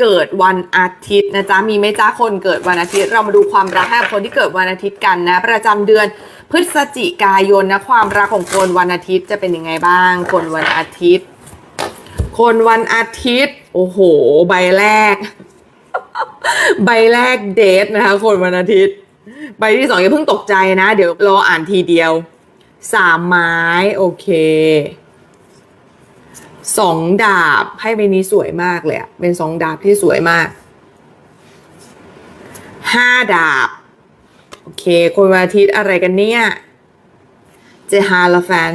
เกิดวันอาทิตย์นะจ๊ะมีไหมจ๊ะคนเกิดวันอาทิตย์ เรามาดูความรักให้กับคนที่เกิดวันอาทิตย์กันนะ ประจำเดือนพฤศจิกายนนะความรักของคนวันอาทิตย์จะเป็นยังไงบ้าง คนวันอาทิตย์ คนวันอาทิตย์ โอ้โห ใบแรก ใบแรกเดทนะคะ คนวันอาทิตย์ ใบที่สองอย่าเพิ่งตกใจนะ เดี๋ยวรออ่านทีเดียวสามไม้ โอเค สองดาบไพ่ใบนี้สวยมากเลยอะเป็นสองดาบที่สวยมากห้าดาบ โอเค คนวันอาทิตย์อะไรกันเนี่ยเจฮาลาแฟน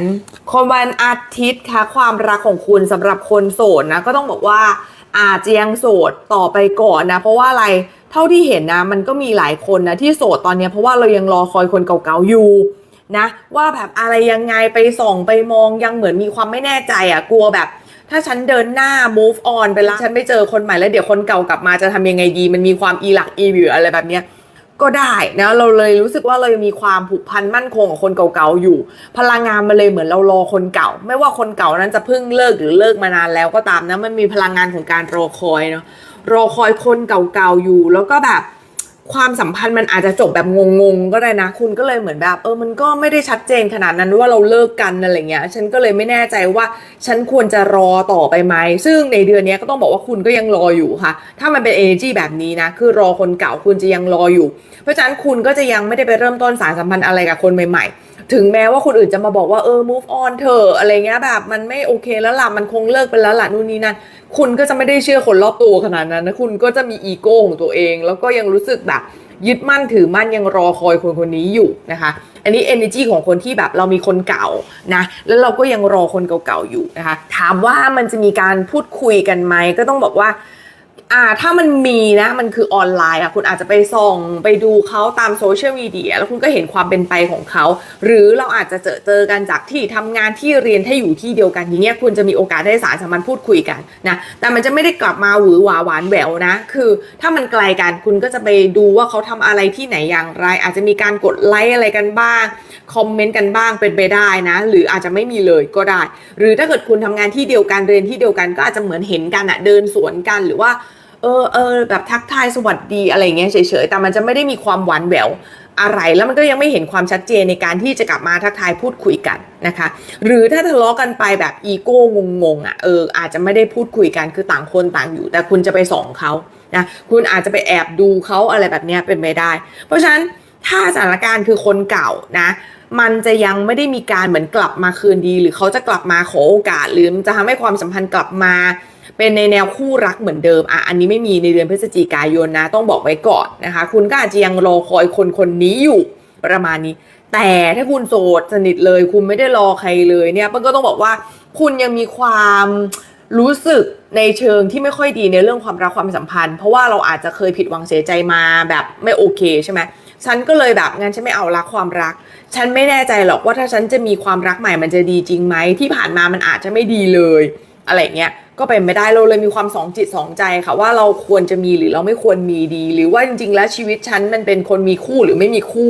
คนวันอาทิตย์ค่ะความรักของคุณสำหรับคนโสดนะ ก็ต้องบอกว่าอาจจะยังโสดต่อไปก่อนนะ เพราะว่าอะไรเท่าที่เห็นนะ มันก็มีหลายคนนะ ที่โสดตอนนี้เพราะว่าเรายังรอคอยคนเก่าๆอยู่นะ ว่าแบบอะไรยังไงไปส่องไปมองยังเหมือนมีความไม่แน่ใจอะกลัวแบบ ถ้าฉันเดินหน้า move on ไปแล้วฉันไม่เจอคนใหม่แล้วเดี๋ยวคนเก่ากลับมาจะทำยังไงดี มันมีความอีหลักอีเหลืออะไรแบบเนี้ยก็ได้นะเราเลยรู้สึกว่าเรายังมีความผูกพันมั่นคงกับคนเก่าๆอยู่ พลังงานมันเลยเหมือนเรารอคนเก่า ไม่ว่าคนเก่านั้นจะเพิ่งเลิกหรือเลิกมานานแล้วก็ตามนะมันมีพลังงานของการรอคอยเนาะรอคอยคนเก่าๆอยู่แล้วก็แบบ ความสัมพันธ์มันอาจจะจบแบบงงๆก็ได้นะ คุณก็เลยเหมือนแบบ เออมันก็ไม่ได้ชัดเจนขนาดนั้นว่าเราเลิกกันอะไรเงี้ย ฉันก็เลยไม่แน่ใจว่า ฉันควรจะรอต่อไปไหมซึ่งในเดือนนี้ก็ต้องบอกว่าคุณก็ยังรออยู่ค่ะ ถ้ามันเป็น energy แบบนี้นะ คือรอคนเก่าคุณจะยังรออยู่ เพราะฉะนั้นคุณก็จะยังไม่ได้ไปเริ่มต้นสารสัมพันธ์อะไรกับคนใหม่ๆ ถึงแม้ว่าคนอื่นจะมาบอกว่าเออ move on เถอะอะไรเงี้ยแบบ มันไม่โอเคแล้วล่ะ มันคงเลิกไปแล้วล่ะนู่นนี่นั่นคุณก็จะไม่ได้เชื่อคนรอบตัวขนาดนั้นนะคุณก็จะมีอีโก้ของตัวเอง แล้วก็ยังรู้สึกแบบยึดมั่นถือมั่นยังรอคอยคนคนนี้อยู่นะคะ อันนี้ energy ของคนที่แบบเรามีคนเก่านะ แล้วเราก็ยังรอคนเก่าๆอยู่นะคะ ถามว่ามันจะมีการพูดคุยกันไหมก็ต้องบอกว่า อ่าถ้ามันมีนะมันคือออนไลน์อะคุณอาจจะไปส่องไปดูเขาตามโซเชียลมีเดียแล้วคุณก็เห็นความเป็นไปของเขา หรือเราอาจจะเจอเจอกันจากที่ทำงานที่เรียนถ้าอยู่ที่เดียวกันอย่างเงี้ยคุณจะมีโอกาสได้สารสัมพันธ์พูดคุยกันนะแต่มันจะไม่ได้กลับมาหวือหวาหวานแหววนะ คือ ถ้ามันไกลกันคุณก็จะไปดูว่าเขาทำอะไรที่ไหนอย่างไร อาจจะมีการกดไลค์อะไรกันบ้างคอมเมนต์กันบ้างเป็นไปได้นะ หรืออาจจะไม่มีเลยก็ได้ หรือถ้าเกิดคุณทำงานที่เดียวกันเรียนที่เดียวกันก็อาจจะเหมือนเห็นกันอะเดินสวนกันหรือว่า เออเออแบบทักทายสวัสดีอะไรเงี้ยเฉยๆ แต่มันจะไม่ได้มีความหวานแหววอะไร แล้วมันก็ยังไม่เห็นความชัดเจนในการที่จะกลับมาทักทายพูดคุยกันนะคะ หรือถ้าทะเลาะกันไปแบบอีโก้งงๆอะเอออาจจะไม่ได้พูดคุยกันคือต่างคนต่างอยู่ แต่คุณจะไปส่องเขานะคุณอาจจะไปแอบดูเขาอะไรแบบนี้เป็นไปได้ เพราะฉะนั้นถ้าสถานการณ์คือคนเก่านะมันจะยังไม่ได้มีการเหมือนกลับมาคืนดี หรือเขาจะกลับมาขอโอกาสหรือจะทำให้ความสัมพันธ์กลับมา เป็นในแนวคู่รักเหมือนเดิมอะอันนี้ไม่มีในเดือนพฤศจิกายนนะ ต้องบอกไว้ก่อนนะคะ คุณก็อาจจะยังรอคอยคนคนนี้อยู่ประมาณนี้ แต่ถ้าคุณโสดสนิทเลย คุณไม่ได้รอใครเลยเนี่ยมันก็ต้องบอกว่าคุณยังมีความรู้สึกในเชิงที่ไม่ค่อยดีในเรื่องความรักความสัมพันธ์ เพราะว่าเราอาจจะเคยผิดหวังเสียใจมาแบบไม่โอเคใช่ไหมฉันก็เลยแบบงั้นฉันไม่เอารักความรัก ฉันไม่แน่ใจหรอกว่าถ้าฉันจะมีความรักใหม่มันจะดีจริงไหมที่ผ่านมามันอาจจะไม่ดีเลย อะไรเงี้ย ก็เป็นไม่ได้เราเลยมีความสองจิตสองใจค่ะว่าเราควรจะมีหรือเราไม่ควรมีดี หรือว่าจริง ๆ แล้วชีวิตฉันมันเป็นคนมีคู่หรือไม่มีคู่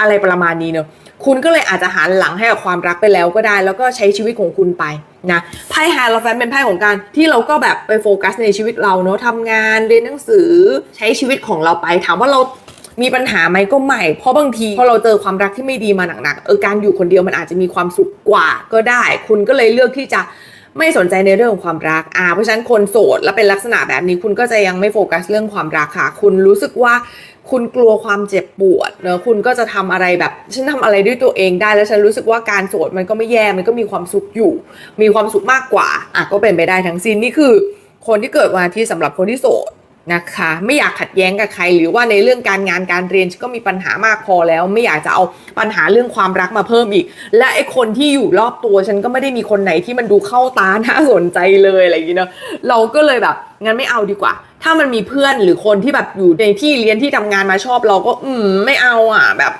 อะไรประมาณนี้เนอะคุณก็เลยอาจจะหันหลังให้กับความรักไปแล้วก็ได้ แล้วก็ใช้ชีวิตของคุณไปนะไพ่ฮาร์ลแฟนเป็นไพ่ของการที่เราก็แบบไปโฟกัสในชีวิตเราเนอะทำงานเรียนหนังสือใช้ชีวิตของเราไปถามว่าเรามีปัญหาไหมก็ไม่ เพราะบางทีพอเราเจอความรักที่ไม่ดีมาหนักๆเออการอยู่คนเดียวมันอาจจะมีความสุขกว่าก็ได้ คุณก็เลยเลือกที่จะ ไม่สนใจในเรื่องของความรักอ่าเพราะฉะนั้นคนโสดและเป็นลักษณะแบบนี้คุณก็จะยังไม่โฟกัสเรื่องความรักค่ะ คุณรู้สึกว่าคุณกลัวความเจ็บปวดเนอะคุณก็จะทำอะไรแบบฉันทำอะไรด้วยตัวเองได้แล้วฉันรู้สึกว่าการโสดมันก็ไม่แย่มันก็มีความสุขอยู่ มีความสุขมากกว่าอะก็เป็นไปได้ทั้งสิ้นนี่คือ คนที่เกิดวันอาทิตย์สำหรับคนที่โสด นะคะไม่อยากขัดแย้งกับใคร หรือว่าในเรื่องการงานการเรียนก็มีปัญหามากพอแล้ว ไม่อยากจะเอาปัญหาเรื่องความรักมาเพิ่มอีก และไอ้คนที่อยู่รอบตัวฉันก็ไม่ได้มีคนไหนที่มันดูเข้าตาน่าสนใจเลยอะไรอย่างเงี้ยเนอะเราก็เลยแบบงั้นไม่เอาดีกว่า ถ้ามันมีเพื่อนหรือคนที่แบบอยู่ในที่เรียนที่ทำงานมาชอบเราก็ อืมไม่เอาอะแบบ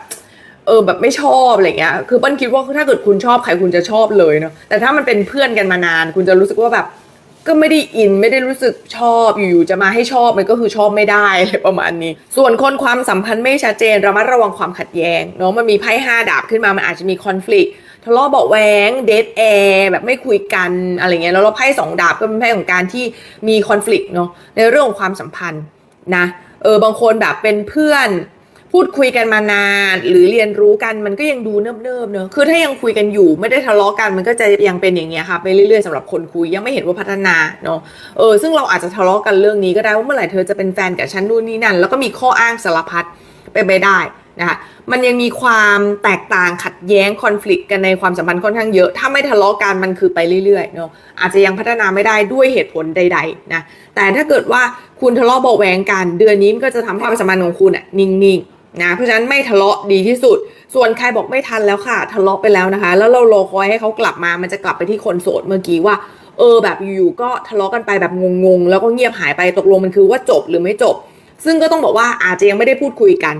เออแบบไม่ชอบอะไรเงี้ย คือเปิ้ลคิดว่าถ้าเกิดคุณชอบใครคุณจะชอบเลยเนาะ แต่ถ้ามันเป็นเพื่อนกันมานาน คุณจะรู้สึกว่าแบบ ก็ไม่ได้อินไม่ได้รู้สึกชอบอยู่ๆจะมาให้ชอบมันก็คือชอบไม่ได้อะไรประมาณนี้ ส่วนคนความสัมพันธ์ไม่ชัดเจนระมัดระวังความขัดแย้งเนาะมันมีไพ่ห้าดาบขึ้นมามันอาจจะมีคอน FLICT ทะเลาะเบาะแวงเดทแอร์แบบไม่คุยกันอะไรเงี้ยแล้วเราไพ่สองดาบก็เป็นไพ่ของการที่มีคอน FLICT เนาะในเรื่องของความสัมพันธ์นะเออบางคนแบบเป็นเพื่อน พูดคุยกันมานาน หรือเรียนรู้กันมันก็ยังดูเนิบๆเนอะคือถ้ายังคุยกันอยู่ไม่ได้ทะเลาะกันมันก็จะยังเป็นอย่างเงี้ยค่ะไปเรื่อยๆสำหรับคนคุยยังไม่เห็นว่าพัฒนาเนาะเออซึ่งเราอาจจะทะเลาะกันเรื่องนี้ก็ได้ว่าเมื่อไหร่เธอจะเป็นแฟนกับฉันนู่นนี่นั่น แล้วก็มีข้ออ้างสารพัดเป็นไปได้นะคะมันยังมีความแตกต่างขัดแย้งคอน FLICT กันในความสัมพันธ์ค่อนข้างเยอะ ถ้าไม่ทะเลาะกันมันคือไปเรื่อยๆเนาะอาจจะยังพัฒนาไม่ได้ด้วยเหตุผลใดๆนะแต่ถ้าเกิดว่าคุณทะเลาะเบาะแวงกัน เดือนนี้มันก็จะทำให้ความสัมพันธ์ของคุณอะนิ่งๆ นะเพราะฉะนั้นไม่ทะเลาะดีที่สุด ส่วนใครบอกไม่ทันแล้วค่ะ ทะเลาะไปแล้วนะคะ แล้วเรารอคอยให้เขากลับมามันจะกลับไปที่คนโสดเมื่อกี้ว่า เออแบบอยู่ก็ทะเลาะกันไปแบบงงๆแล้วก็เงียบหายไปตกลงมันคือว่าจบหรือไม่จบ ซึ่งก็ต้องบอกว่าอาจจะยังไม่ได้พูดคุยกัน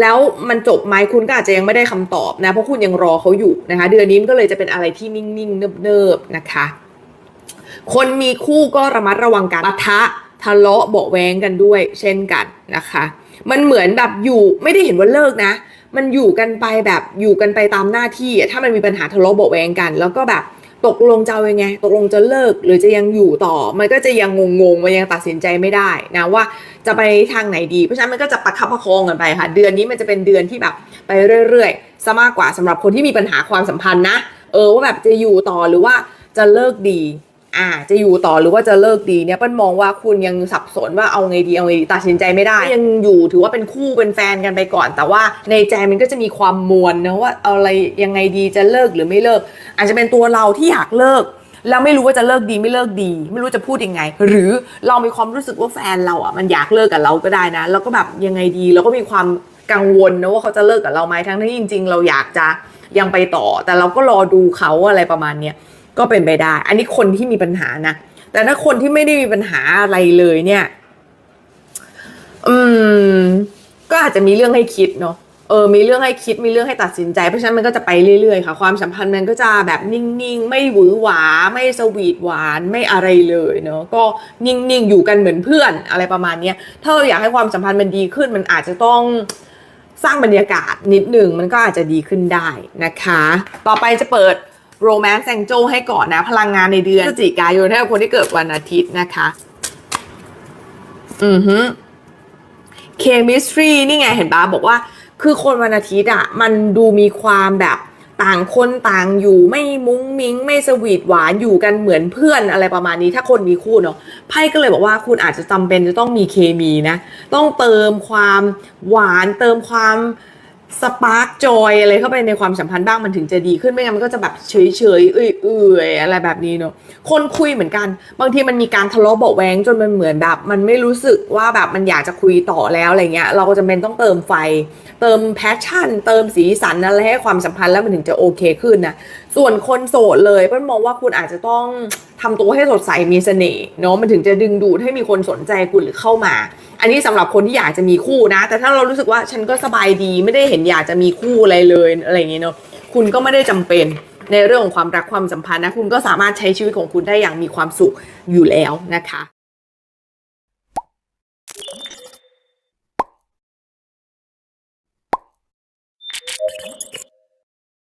แล้วมันจบไหมคุณก็อาจจะยังไม่ได้คำตอบนะ เพราะคุณยังรอเขาอยู่นะคะ เดือนนี้มันก็เลยจะเป็นอะไรที่นิ่งๆเนิบๆนะคะ คนมีคู่ก็ระมัดระวังการปะทะทะเลาะเบาแวงกันด้วย เช่นกันนะคะ มันเหมือนแบบอยู่ไม่ได้เห็นว่าเลิกนะ มันอยู่กันไปแบบอยู่กันไปตามหน้าที่ถ้ามันมีปัญหาทะเลาะเบาะแวงกัน แล้วก็แบบตกลงจะเอายังไง ตกลงจะเลิกหรือจะยังอยู่ต่อ มันก็จะยังงงๆมันยังตัดสินใจไม่ได้นะว่าจะไปทางไหนดี เพราะฉะนั้นมันก็จะประคับประคองกันไปค่ะ เดือนนี้มันจะเป็นเดือนที่แบบไปเรื่อยๆซะมากกว่าสำหรับคนที่มีปัญหาความสัมพันธ์นะ เออว่าแบบจะอยู่ต่อหรือว่าจะเลิกดี อ่าจะอยู่ต่อหรือว่าจะเลิกดีเนี่ยเปิ้ลมองว่าคุณยังสับสนว่าเอาไงดีเอาไงดีตัดสินใจไม่ได้ ยังอยู่ถือว่าเป็นคู่เป็นแฟนกันไปก่อน แต่ว่าในใจมันก็จะมีความมวลนะว่าเอาอะไรยังไงดีจะเลิกหรือไม่เลิก อาจจะเป็นตัวเราที่อยากเลิกแล้วไม่รู้ว่าจะเลิกดีไม่เลิกดี ไม่รู้จะพูดยังไง หรือเรามีความรู้สึกว่าแฟนเราอะมันอยากเลิกกับเราก็ได้นะแล้วก็แบบยังไงดีเราก็มีความกังวลนะว่าเขาจะเลิกกับเราไหมทั้งที่จริง ๆ เราอยากจะยังไปต่อ แต่เราก็รอดูเขาอะไรประมาณเนี้ย ก็เป็นไปได้ อันนี้คนที่มีปัญหานะ แต่ถ้าคนที่ไม่ได้มีปัญหาอะไรเลยเนี่ย อืม ก็อาจจะมีเรื่องให้คิดเนาะ เออ มีเรื่องให้คิด มีเรื่องให้ตัดสินใจ เพราะฉะนั้นมันก็จะไปเรื่อยๆ ค่ะ ความสัมพันธ์มันก็จะแบบนิ่งๆ ไม่หวือหวา ไม่สวีทหวาน ไม่อะไรเลยเนาะ ก็นิ่งๆ อยู่กันเหมือนเพื่อนอะไรประมาณเนี้ย ถ้าเราอยากให้ความสัมพันธ์มันดีขึ้น มันอาจจะต้องสร้างบรรยากาศนิดหนึ่งมันก็อาจจะดีขึ้นได้นะคะ ต่อไปจะเปิด โรแมนต์แซงโจให้ก่อนนะ พลังงานในเดือนพฤศจิกายนให้กับคนที่เกิดวันอาทิตย์นะคะ อือฮึเคมิสตรีนี่ไงเห็นปะบอกว่า คือคนวันอาทิตย์อะมันดูมีความแบบต่างคนต่างอยู่ไม่มุ้งมิ้ง ไม่สวีทหวานอยู่กันเหมือนเพื่อนอะไรประมาณนี้ ถ้าคนมีคู่เนาะไพ่ก็เลยบอกว่าคุณอาจจะจำเป็นจะต้องมีเคมีนะ ต้องเติมความหวานเติมความ สปาร์กจอยอะไรเข้าไปในความสัมพันธ์บ้างมันถึงจะดีขึ้นไม่งั้นมันก็จะแบบเฉยเฉยเอื่อยอะไรแบบนี้เนาะคนคุยเหมือนกัน บางทีมันมีการทะเลาะเบาแวงจนมันเหมือนแบบ มันไม่รู้สึกว่าแบบมันอยากจะคุยต่อแล้วอะไรเงี้ย เราก็จะเป็นต้องเติมไฟ เติมแพชชั่น เติมสีสันอะไรให้ความสัมพันธ์แล้วมันถึงจะโอเคขึ้นนะส่วนคนโสดเลยเปิ้ลมองว่าคุณอาจจะต้อง ทำตัวให้สดใสมีเสน่ห์เนาะมันถึงจะดึงดูดให้มีคนสนใจคุณหรือเข้ามา อันนี้สำหรับคนที่อยากจะมีคู่นะ แต่ถ้าเรารู้สึกว่าฉันก็สบายดีไม่ได้เห็นอยากจะมีคู่อะไรเลยอะไรอย่างเงี้ยเนาะคุณก็ไม่ได้จำเป็นในเรื่องของความรักความสัมพันธ์นะคุณก็สามารถใช้ชีวิตของคุณได้อย่างมีความสุขอยู่แล้วนะคะ